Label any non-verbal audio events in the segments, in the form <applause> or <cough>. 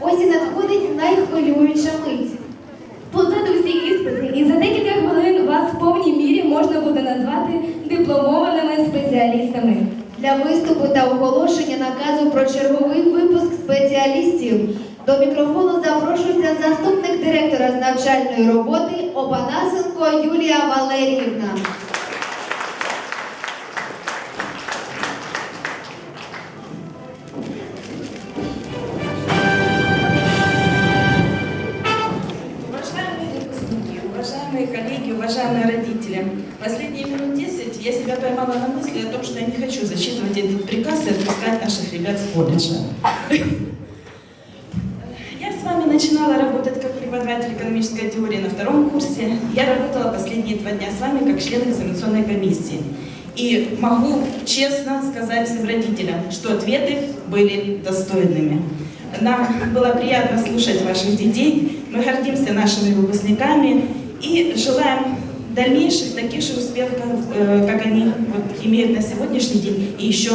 ось і надходить найхвилююча мить. Позаду всі іспити, і за декілька хвилин вас в повній мірі можна буде назвати дипломованими спеціалістами. Для виступу та оголошення наказу про черговий випуск спеціалістів до мікрофону запрошується заступник директора з навчальної роботи Опанасенко Юлія Валеріївна. Себя поймала на мысли о том, что я не хочу зачитывать этот приказ и отпускать наших ребят с колледжа. <laughs> Я с вами начинала работать как преподаватель экономической теории на втором курсе. Я работала последние два дня с вами как член экзаменационной комиссии. И могу честно сказать всем родителям, что ответы были достойными. Нам было приятно слушать ваших детей. Мы гордимся нашими выпускниками и желаем дальнейших таких же успехов, э, как они вот имеют на сегодняшний день, и еще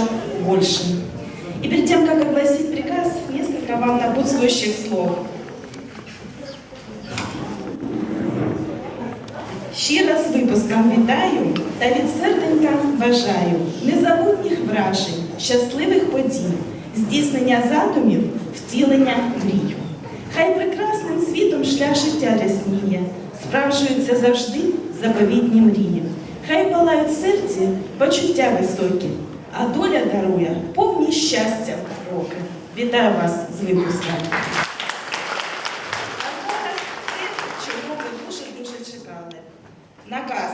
больше. И перед тем, как огласить приказ, несколько вам напутствующих слов. Ще раз з випуском вітаю та від серденька бажаю незабутніх вражень, щасливих подій, здійснення задумів, втілення мрію. Хай прекрасним світом шлях життя рясніє, справжуються завжди заповітні мрії. Хай палають серці почуття високі, а доля дарує повні щастя роки. Вітаю вас з випуском. Чого дуже-дуже чекали. Наказ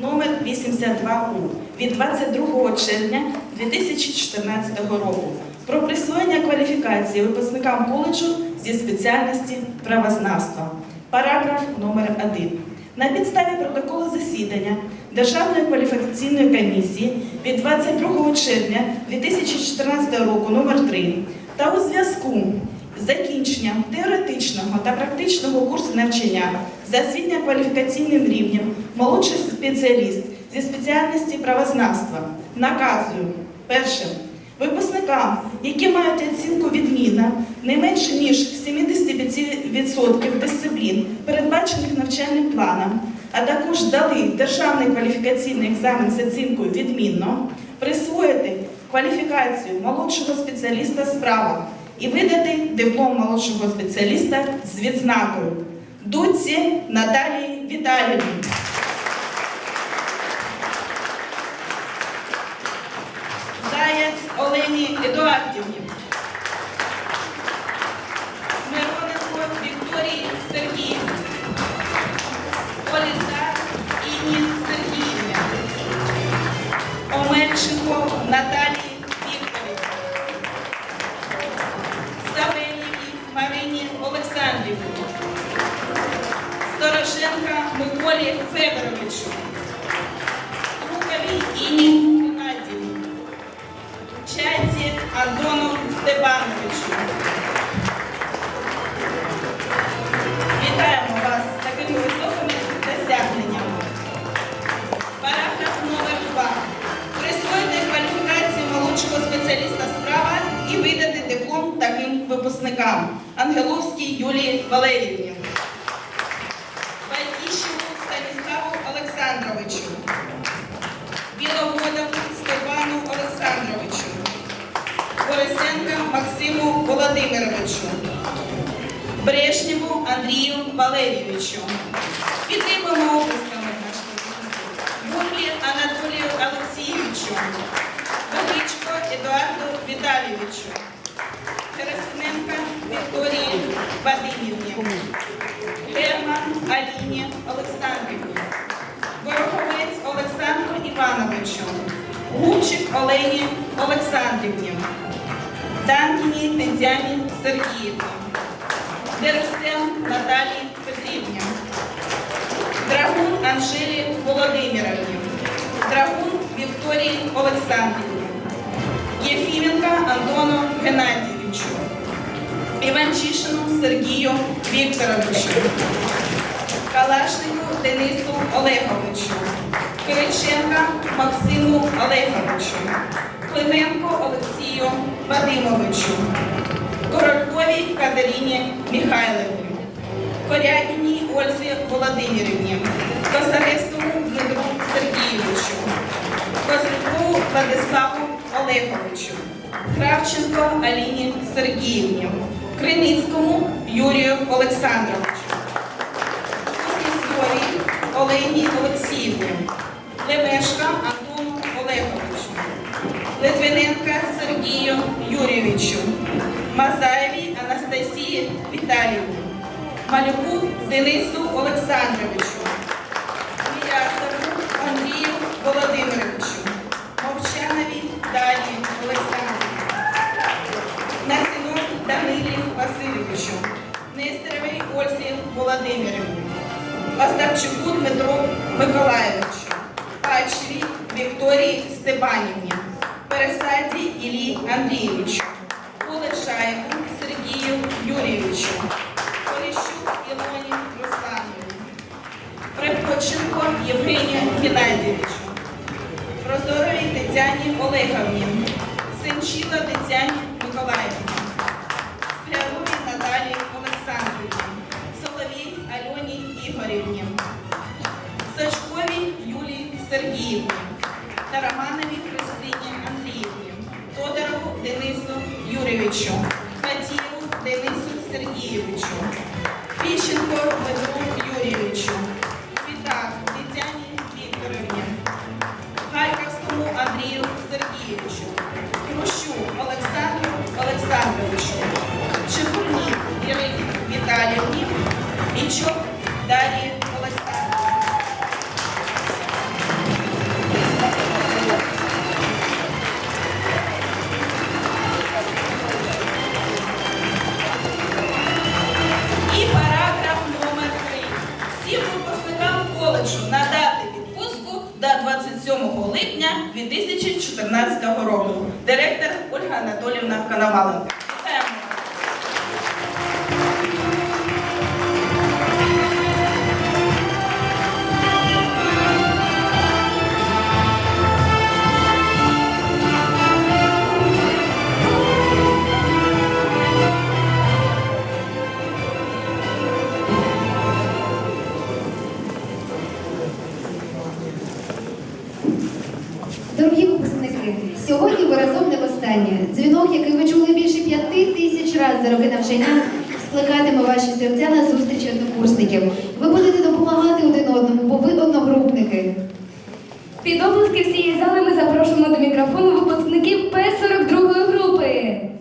номер 82У від 22 червня 2014 року про присвоєння кваліфікації випускникам коледжу зі спеціальності правознавства. Параграф номер 1. На підставі протоколу засідання Державної кваліфікаційної комісії від 22 червня 2014 року номер 3 та у зв'язку з закінченням теоретичного та практичного курсу навчання за освітньо-кваліфікаційним рівнем молодший спеціаліст зі спеціальності правознавства. Наказую першим випускникам, які мають оцінку відміна не менше ніж 75% дисциплін, передбачених навчальним планом, а також дали державний кваліфікаційний екзамен з оцінкою відмінно, присвоїти кваліфікацію молодшого спеціаліста з права і видати диплом молодшого спеціаліста з відзнакою Дуці Наталії Віталіївні. Заєць Олені Едуардівні. Стороженка Миколі Федоровичу. Рукові Інні Геннадію, Чайці Антону Степановичу. Володимировичу. Брешнєву Андрію Валерійовичу. Підтримуємо описками. Бурлі Анатолію Олексійовичу. Величко Едуарду Віталійовичу. Герасименка Вікторії Вадимівні. Герман Аліні Олександрівні. Вороховець Олександру Івановичу. Губчик Олені Олександрівні. Данкіні Тетяні Сергіївні. Дерестен Наталії Петрівні. Драгун Анжелі Володимировні. Драгун Вікторії Олександрівні. Єфіменка Антону Геннадійовичу. Іванчишину Сергію Вікторовичу. Калашнику Денису Олеговичу. Кириченка Максиму Олеговичу. Клименко Олексію Вадимовичу. Королькові Сачковій Катерині Михайлівні, Корягіній Ользі Володимирівні, Косаревському Дмитру Сергійовичу, Козиркову Владиславу Олеговичу, Кравченко Аліні Сергіївні, Криницькому Юрію Олександровичу, Олені Олексіївні, Лемешка Антону Олеговичу, Литвиненка Сергію Юрійовичу, Мазаєвій Анастасії Віталіївні, Малюку Денису Олександровичу, Мірясову Андрію Володимировичу, Мовчанові Далі Олександрівні, Насінок Данилі Васильовичу, Нестеровій Ользі Володимирівні, Остапчуку Дмитру Миколаєвичу, Пачевій Вікторії Степанівні, Іллі Андрійовичу, Полешаєву Сергію Юрійовичу, Поліщук Ілоні Руслановні, Припоченко Євгенію Геннадійовичу, Прозоровій Тетяні Олеговні, Сенчила Тетяні Миколаївні, Скляровій Наталії Олександрівні, Соловій Альоні Ігорівні, Сачковій Юлії Сергіївні, Тарамановій Христині. Андріївні, Тодорову Денису Юрійовичу, Матію Денису Сергійовичу, Піщенко Дмитру Юрійовичу, до 27 липня 2014 року. Директор Ольга Анатолівна Коноваленко. Дорогі випускники, сьогодні ви разом не востаннє. Дзвінок, який ви чули більше п'яти тисяч разів за роки навчання, скликатиме ваші серця на зустрічі однокурсників. Ви будете допомагати один одному, бо ви одногрупники. Під обласки всієї зали ми запрошуємо до мікрофону випускників П-42